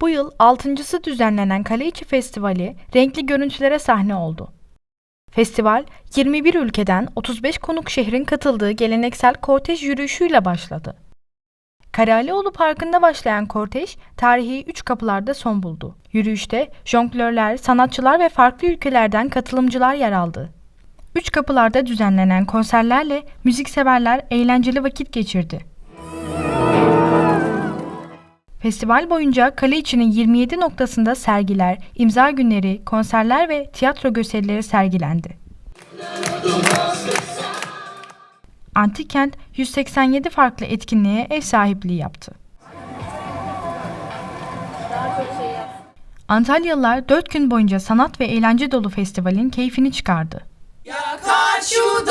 Bu yıl altıncısı düzenlenen Kale İçi Festivali renkli görüntülere sahne oldu. Festival 21 ülkeden 35 konuk şehrin katıldığı geleneksel kortej yürüyüşüyle başladı. Karahalioğlu Parkı'nda başlayan kortej tarihi üç kapılarda son buldu. Yürüyüşte jonglörler, sanatçılar ve farklı ülkelerden katılımcılar yer aldı. Üç kapılarda düzenlenen konserlerle müzikseverler eğlenceli vakit geçirdi. Festival boyunca kale içinin 27 noktasında sergiler, imza günleri, konserler ve tiyatro gösterileri sergilendi. Antik kent 187 farklı etkinliğe ev sahipliği yaptı. Antalyalılar 4 gün boyunca sanat ve eğlence dolu festivalin keyfini çıkardı. Yakar şu